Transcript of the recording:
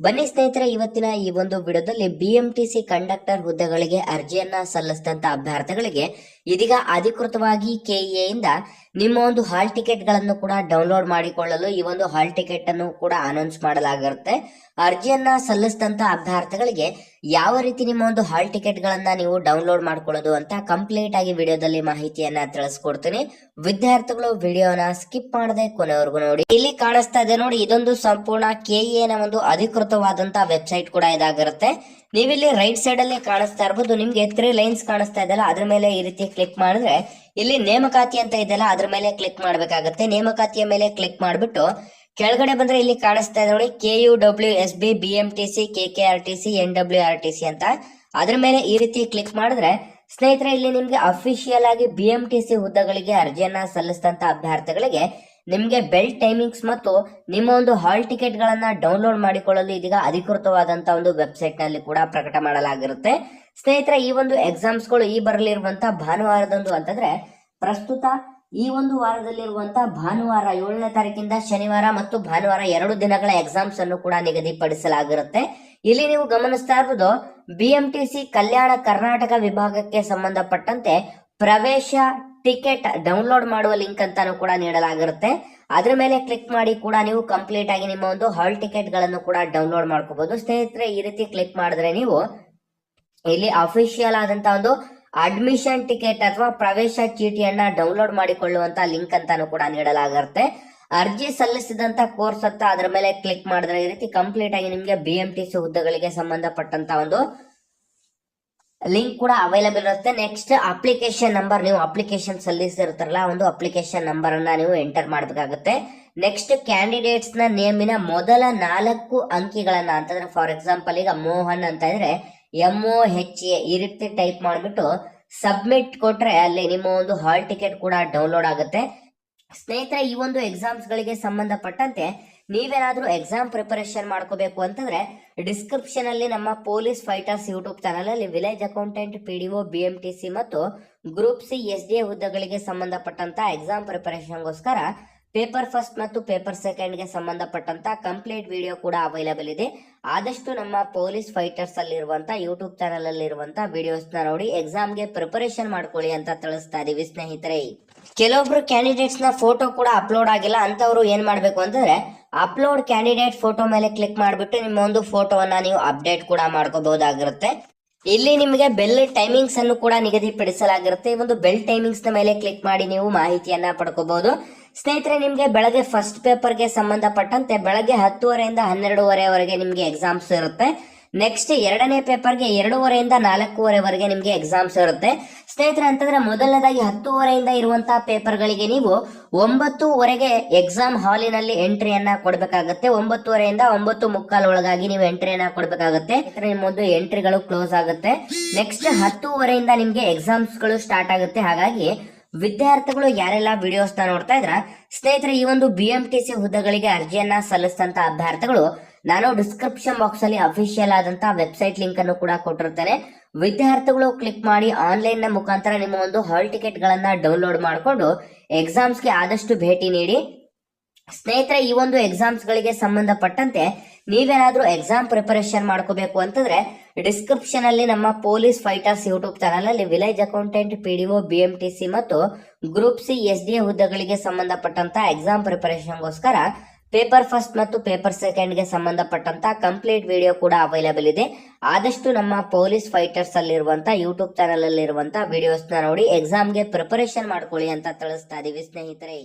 ಬನ್ನಿ ಸ್ನೇಹಿತರೆ, ಇವತ್ತಿನ ಈ ಒಂದು ವಿಡಿಯೋದಲ್ಲಿ ಬಿಎಂಟಿಸಿ ಕಂಡಕ್ಟರ್ ಹುದ್ದೆಗಳಿಗೆ ಅರ್ಜಿಯನ್ನ ಸಲ್ಲಿಸಿದಂತ ಅಭ್ಯರ್ಥಿಗಳಿಗೆ ಇದೀಗ ಅಧಿಕೃತವಾಗಿ ಕೆಇಎ ಇಂದ ನಿಮ್ಮ ಒಂದು ಹಾಲ್ ಟಿಕೆಟ್ಗಳನ್ನು ಕೂಡ ಡೌನ್ಲೋಡ್ ಮಾಡಿಕೊಳ್ಳಲು ಈ ಒಂದು ಹಾಲ್ ಟಿಕೆಟ್ ಅನ್ನು ಕೂಡ ಅನೌನ್ಸ್ ಮಾಡಲಾಗಿರುತ್ತೆ. ಅರ್ಜಿಯನ್ನ ಸಲ್ಲಿಸಿದಂತ ಅಭ್ಯರ್ಥಿಗಳಿಗೆ ಯಾವ ರೀತಿ ನಿಮ್ಮ ಒಂದು ಹಾಲ್ ಟಿಕೆಟ್ ಗಳನ್ನ ನೀವು ಡೌನ್ಲೋಡ್ ಮಾಡ್ಕೊಳ್ಳೋದು ಅಂತ ಕಂಪ್ಲೀಟ್ ಆಗಿ ವಿಡಿಯೋದಲ್ಲಿ ಮಾಹಿತಿಯನ್ನ ತಿಳಿಸ್ಕೊಡ್ತೀನಿ. ವಿದ್ಯಾರ್ಥಿಗಳು ವಿಡಿಯೋನ ಸ್ಕಿಪ್ ಮಾಡದೆ ಕೊನೆವರೆಗೂ ನೋಡಿ. ಇಲ್ಲಿ ಕಾಣಿಸ್ತಾ ಇದೆ ನೋಡಿ, ಇದೊಂದು ಸಂಪೂರ್ಣ ಕೆಇಎ ನ ಒಂದು ಅಧಿಕೃತವಾದಂತ ವೆಬ್ಸೈಟ್ ಕೂಡ ಇದಾಗಿರುತ್ತೆ. ನೀವಿಲ್ಲಿ ರೈಟ್ ಸೈಡ್ ಅಲ್ಲಿ ಕಾಣಿಸ್ತಾ ಇರಬಹುದು ನಿಮ್ಗೆ ತ್ರೀ ಲೈನ್ಸ್ ಕಾಣಿಸ್ತಾ ಇದೆಲ್ಲ ಅದ್ರ ಮೇಲೆ ಈ ರೀತಿ ಕ್ಲಿಕ್ ಮಾಡಿದ್ರೆ ಇಲ್ಲಿ ನೇಮಕಾತಿ ಅಂತ ಇದೆಯಲ್ಲ, ಅದ್ರ ಮೇಲೆ ಕ್ಲಿಕ್ ಮಾಡ್ಬೇಕಾಗತ್ತೆ. ನೇಮಕಾತಿಯ ಮೇಲೆ ಕ್ಲಿಕ್ ಮಾಡ್ಬಿಟ್ಟು ಕೆಳಗಡೆ ಬಂದ್ರೆ ಇಲ್ಲಿ ಕಾಣಿಸ್ತಾ ಇದೆ ನೋಡಿ K U W S B B M T C K K R T C N W R T C ಅಂತ. ಅದ್ರ ಮೇಲೆ ಈ ರೀತಿ ಕ್ಲಿಕ್ ಮಾಡಿದ್ರೆ ಸ್ನೇಹಿತರೆ, ಇಲ್ಲಿ ನಿಮ್ಗೆ ಅಫಿಷಿಯಲ್ ಆಗಿ ಬಿ ಎಂ ಟಿ ಸಿ ಹುದ್ದೆಗಳಿಗೆ ಅರ್ಜಿಯನ್ನ ಸಲ್ಲಿಸಿದಂತ ಅಭ್ಯರ್ಥಿಗಳಿಗೆ ನಿಮ್ಗೆ ಬೆಲ್ ಟೈಮಿಂಗ್ಸ್ ಮತ್ತು ನಿಮ್ಮ ಒಂದು ಹಾಲ್ ಟಿಕೆಟ್ ಗಳನ್ನ ಡೌನ್ಲೋಡ್ ಮಾಡಿಕೊಳ್ಳಲು ಇದೀಗ ಅಧಿಕೃತವಾದಂತ ಒಂದು ವೆಬ್ಸೈಟ್ನಲ್ಲಿ ಕೂಡ ಪ್ರಕಟ ಮಾಡಲಾಗಿರುತ್ತೆ. ಸ್ನೇಹಿತರೆ, ಈ ಒಂದು ಎಕ್ಸಾಮ್ಸ್ಗಳು ಈ ಬರಲಿರುವಂತ ಭಾನುವಾರದಂದು ಅಂತಂದ್ರೆ ಪ್ರಸ್ತುತ ಈ ಒಂದು ವಾರದಲ್ಲಿರುವಂತಹ ಭಾನುವಾರ ಏಳನೇ ತಾರೀಕಿಂದ ಶನಿವಾರ ಮತ್ತು ಭಾನುವಾರ ಎರಡು ದಿನಗಳ ಎಕ್ಸಾಮ್ಸ್ ಅನ್ನು ಕೂಡ ನಿಗದಿಪಡಿಸಲಾಗಿರುತ್ತೆ. ಇಲ್ಲಿ ನೀವು ಗಮನಿಸ್ತಾ ಇರ್ಬೋದು ಬಿಎಂಟಿಸಿ ಕಲ್ಯಾಣ ಕರ್ನಾಟಕ ವಿಭಾಗಕ್ಕೆ ಸಂಬಂಧಪಟ್ಟಂತೆ ಪ್ರವೇಶ ಟಿಕೆಟ್ ಡೌನ್ಲೋಡ್ ಮಾಡುವ ಲಿಂಕ್ ಅಂತಾನು ಕೂಡ ನೀಡಲಾಗಿರುತ್ತೆ. ಅದ್ರ ಮೇಲೆ ಕ್ಲಿಕ್ ಮಾಡಿ ಕೂಡ ನೀವು ಕಂಪ್ಲೀಟ್ ಆಗಿ ನಿಮ್ಮ ಒಂದು ಹಾಲ್ ಟಿಕೆಟ್ಗಳನ್ನು ಕೂಡ ಡೌನ್ಲೋಡ್ ಮಾಡ್ಕೋಬಹುದು. ಸ್ನೇಹಿತರೆ, ಈ ರೀತಿ ಕ್ಲಿಕ್ ಮಾಡಿದ್ರೆ ನೀವು ಇಲ್ಲಿ ಅಫಿಷಿಯಲ್ ಆದಂತಹ ಒಂದು ಅಡ್ಮಿಷನ್ ಟಿಕೆಟ್ ಅಥವಾ ಪ್ರವೇಶ ಚೀಟಿಯನ್ನ ಡೌನ್ಲೋಡ್ ಮಾಡಿಕೊಳ್ಳುವಂತ ಲಿಂಕ್ ಅಂತಾನು ಕೂಡ ನೀಡಲಾಗುತ್ತೆ. ಅರ್ಜಿ ಸಲ್ಲಿಸಿದಂತ ಕೋರ್ಸ್ ಅಂತ ಅದರ ಮೇಲೆ ಕ್ಲಿಕ್ ಮಾಡಿದ್ರೆ ಈ ರೀತಿ ಕಂಪ್ಲೀಟ್ ಆಗಿ ನಿಮ್ಗೆ ಬಿ ಎಂ ಟಿ ಸಿ ಹುದ್ದೆಗಳಿಗೆ ಸಂಬಂಧಪಟ್ಟಂತ ಒಂದು ಲಿಂಕ್ ಕೂಡ ಅವೈಲೇಬಲ್ ಇರುತ್ತೆ. ನೆಕ್ಸ್ಟ್ ಅಪ್ಲಿಕೇಶನ್ ನಂಬರ್ ನೀವು ಅಪ್ಲಿಕೇಶನ್ ಸಲ್ಲಿಸಿರ್ತಾರಲ್ಲ ಒಂದು ಅಪ್ಲಿಕೇಶನ್ ನಂಬರ್ ಅನ್ನ ನೀವು ಎಂಟರ್ ಮಾಡಬೇಕಾಗುತ್ತೆ. ನೆಕ್ಸ್ಟ್ ಕ್ಯಾಂಡಿಡೇಟ್ಸ್ನ ನೇಮಿನ ಮೊದಲ ನಾಲ್ಕು ಅಂಕಿಗಳನ್ನ ಅಂತಂದ್ರೆ ಫಾರ್ ಎಕ್ಸಾಂಪಲ್ ಈಗ ಮೋಹನ್ ಅಂತ ಇದ್ರೆ ಎಂ ಒ ಹೆಚ್ ಎ ಈ ರೀತಿ ಟೈಪ್ ಮಾಡಿಬಿಟ್ಟು ಸಬ್ಮಿಟ್ ಕೊಟ್ರೆ ಅಲ್ಲಿ ನಿಮ್ಮ ಒಂದು ಹಾಲ್ ಟಿಕೆಟ್ ಕೂಡ ಡೌನ್ಲೋಡ್ ಆಗುತ್ತೆ. ಸ್ನೇಹಿತರೆ, ಈ ಒಂದು ಎಕ್ಸಾಮ್ಸ್ ಗಳಿಗೆ ಸಂಬಂಧಪಟ್ಟಂತೆ ನೀವೇನಾದ್ರೂ ಎಕ್ಸಾಮ್ ಪ್ರಿಪರೇಷನ್ ಮಾಡ್ಕೋಬೇಕು ಅಂತಂದ್ರೆ ಡಿಸ್ಕ್ರಿಪ್ಷನ್ ಅಲ್ಲಿ ನಮ್ಮ ಪೊಲೀಸ್ ಫೈಟರ್ಸ್ ಯೂಟ್ಯೂಬ್ ಚಾನಲ್ ಅಲ್ಲಿ ವಿಲೇಜ್ ಅಕೌಂಟೆಂಟ್ ಪಿಡಿಒ ಬಿಎಂಟಿಸಿ ಮತ್ತು ಗ್ರೂಪ್ ಸಿ ಎಸ್ ಡಿ ಹುದ್ದೆಗಳಿಗೆ ಸಂಬಂಧಪಟ್ಟಂತ ಎಕ್ಸಾಮ್ ಪ್ರಿಪರೇಷನ್ಗೋಸ್ಕರ ಪೇಪರ್ ಫಸ್ಟ್ ಮತ್ತು ಪೇಪರ್ ಸೆಕೆಂಡ್ಗೆ ಸಂಬಂಧಪಟ್ಟಂತ ಕಂಪ್ಲೀಟ್ ವಿಡಿಯೋ ಕೂಡ ಅವೈಲೇಬಲ್ ಇದೆ. ಆದಷ್ಟು ನಮ್ಮ ಪೊಲೀಸ್ ಫೈಟರ್ಸ್ ಅಲ್ಲಿರುವಂತ ಯೂಟ್ಯೂಬ್ ಚಾನಲ್ ಅಲ್ಲಿರುವಂತ ವಿಡಿಯೋಸ್ನ ನೋಡಿ ಎಕ್ಸಾಮ್ಗೆ ಪ್ರಿಪರೇಷನ್ ಮಾಡ್ಕೊಳ್ಳಿ ಅಂತ ತಿಳಿಸ್ತಾ ಇದೀವಿ ಸ್ನೇಹಿತರೆ. ಕೆಲವೊಬ್ರು ಕ್ಯಾಂಡಿಡೇಟ್ಸ್ನ ಫೋಟೋ ಕೂಡ ಅಪ್ಲೋಡ್ ಆಗಿಲ್ಲ, ಅಂತವ್ರು ಏನ್ ಮಾಡ್ಬೇಕು ಅಂತಂದ್ರೆ ಅಪ್ಲೋಡ್ ಕ್ಯಾಂಡಿಡೇಟ್ ಫೋಟೋ ಮೇಲೆ ಕ್ಲಿಕ್ ಮಾಡಿಬಿಟ್ಟು ನಿಮ್ಮ ಒಂದು ಫೋಟೋವನ್ನ ನೀವು ಅಪ್ಡೇಟ್ ಕೂಡ ಮಾಡ್ಕೋಬಹುದಾಗಿರುತ್ತೆ. ಇಲ್ಲಿ ನಿಮಗೆ ಬೆಲ್ ಟೈಮಿಂಗ್ಸ್ ಅನ್ನು ಕೂಡ ನಿಗದಿಪಡಿಸಲಾಗಿರುತ್ತೆ. ಈ ಒಂದು ಬೆಲ್ ಟೈಮಿಂಗ್ಸ್ನ ಮೇಲೆ ಕ್ಲಿಕ್ ಮಾಡಿ ನೀವು ಮಾಹಿತಿಯನ್ನ ಪಡ್ಕೋಬಹುದು. ಸ್ನೇಹಿತರೆ, ನಿಮಗೆ ಬೆಳಗ್ಗೆ ಫಸ್ಟ್ ಪೇಪರ್ಗೆ ಸಂಬಂಧಪಟ್ಟಂತೆ ಬೆಳಗ್ಗೆ ಹತ್ತುವರೆಯಿಂದ ಹನ್ನೆರಡುವರೆವರೆಗೆ ನಿಮಗೆ ಎಕ್ಸಾಮ್ಸ್ ಇರುತ್ತೆ. ನೆಕ್ಸ್ಟ್ ಎರಡನೇ ಪೇಪರ್ಗೆ ಎರಡೂವರೆಯಿಂದ ನಾಲ್ಕೂವರೆವರೆಗೆ ನಿಮಗೆ ಎಕ್ಸಾಮ್ಸ್ ಇರುತ್ತೆ. ಸ್ನೇಹಿತರೆ, ಅಂತಂದ್ರೆ ಮೊದಲನೇದಾಗಿ ಹತ್ತುವರೆಯಿಂದ ಇರುವಂತಹ ಪೇಪರ್ಗಳಿಗೆ ನೀವು ಒಂಬತ್ತುವರೆಗೆ ಎಕ್ಸಾಮ್ ಹಾಲಿನಲ್ಲಿ ಎಂಟ್ರಿಯನ್ನ ಕೊಡಬೇಕಾಗುತ್ತೆ. ಒಂಬತ್ತುವರೆಯಿಂದ ಒಂಬತ್ತು ಮುಕ್ಕಾಲ್ ಒಳಗಾಗಿ ನೀವು ಎಂಟ್ರಿಯನ್ನ ಕೊಡಬೇಕಾಗುತ್ತೆ. ನಿಮ್ಮೊಂದು ಎಂಟ್ರಿಗಳು ಕ್ಲೋಸ್ ಆಗುತ್ತೆ. ನೆಕ್ಸ್ಟ್ ಹತ್ತುವರೆಯಿಂದ ನಿಮ್ಗೆ ಎಕ್ಸಾಮ್ಸ್ಗಳು ಸ್ಟಾರ್ಟ್ ಆಗುತ್ತೆ. ಹಾಗಾಗಿ ವಿದ್ಯಾರ್ಥಿಗಳು ಯಾರೆಲ್ಲ ವಿಡಿಯೋಸ್ನ ನೋಡ್ತಾ ಇದ್ರ, ಸ್ನೇಹಿತರೆ, ಈ ಒಂದು ಬಿ ಎಂ ಟಿ ಸಿ ಹುದ್ದೆಗಳಿಗೆ ಅರ್ಜಿಯನ್ನ ಸಲ್ಲಿಸಿದಂತ ಅಭ್ಯರ್ಥಿಗಳು, ನಾನು ಡಿಸ್ಕ್ರಿಪ್ಷನ್ ಬಾಕ್ಸ್ ಅಲ್ಲಿ ಅಫಿಷಿಯಲ್ ಆದಂತ ವೆಬ್ಸೈಟ್ ಲಿಂಕ್ ಅನ್ನು ಕೂಡ ಕೊಟ್ಟಿರ್ತಾರೆ ವಿದ್ಯಾರ್ಥಿಗಳು ಕ್ಲಿಕ್ ಮಾಡಿ ಆನ್ಲೈನ್ನ ಮುಖಾಂತರ ನಿಮ್ಮ ಒಂದು ಹಾಲ್ ಟಿಕೆಟ್ ಗಳನ್ನ ಡೌನ್ಲೋಡ್ ಮಾಡಿಕೊಂಡು ಎಕ್ಸಾಮ್ಸ್ಗೆ ಆದಷ್ಟು ಭೇಟಿ ನೀಡಿ. ಸ್ನೇಹಿತರೆ, ಈ ಒಂದು ಎಕ್ಸಾಮ್ಸ್ ಗಳಿಗೆ ಸಂಬಂಧಪಟ್ಟಂತೆ ನೀವೇನಾದ್ರೂ ಎಕ್ಸಾಮ್ ಪ್ರಿಪರೇಷನ್ ಮಾಡ್ಕೋಬೇಕು ಅಂತಂದ್ರೆ ಡಿಸ್ಕ್ರಿಪ್ಷನ್ ಅಲ್ಲಿ ನಮ್ಮ ಪೊಲೀಸ್ ಫೈಟರ್ಸ್ ಯೂಟ್ಯೂಬ್ ಚಾನಲ್ ಅಲ್ಲಿ ವಿಲೇಜ್ ಅಕೌಂಟೆಂಟ್ ಪಿಡಿಒ ಬಿಎಂಟಿಸಿ ಮತ್ತು ಗ್ರೂಪ್ ಸಿ ಎಸ್ ಡಿ ಹುದ್ದೆಗಳಿಗೆ ಸಂಬಂಧಪಟ್ಟಂತ ಎಕ್ಸಾಮ್ ಪ್ರಿಪರೇಷನ್ಗೋಸ್ಕರ ಪೇಪರ್ ಫಸ್ಟ್ ಮತ್ತು ಪೇಪರ್ ಸೆಕೆಂಡ್ಗೆ ಸಂಬಂಧಪಟ್ಟಂತ ಕಂಪ್ಲೀಟ್ ವಿಡಿಯೋ ಕೂಡ ಅವೈಲೇಬಲ್ ಇದೆ. ಆದಷ್ಟು ನಮ್ಮ ಪೊಲೀಸ್ ಫೈಟರ್ಸ್ ಅಲ್ಲಿರುವಂತ ಯೂಟ್ಯೂಬ್ ಚಾನಲ್ ಅಲ್ಲಿರುವಂತ ವಿಡಿಯೋಸ್ ನೋಡಿ ಎಕ್ಸಾಮ್ಗೆ ಪ್ರಿಪರೇಷನ್ ಮಾಡ್ಕೊಳ್ಳಿ ಅಂತ ತಿಳಿಸ್ತಾ ಇದೀವಿ ಸ್ನೇಹಿತರೆ.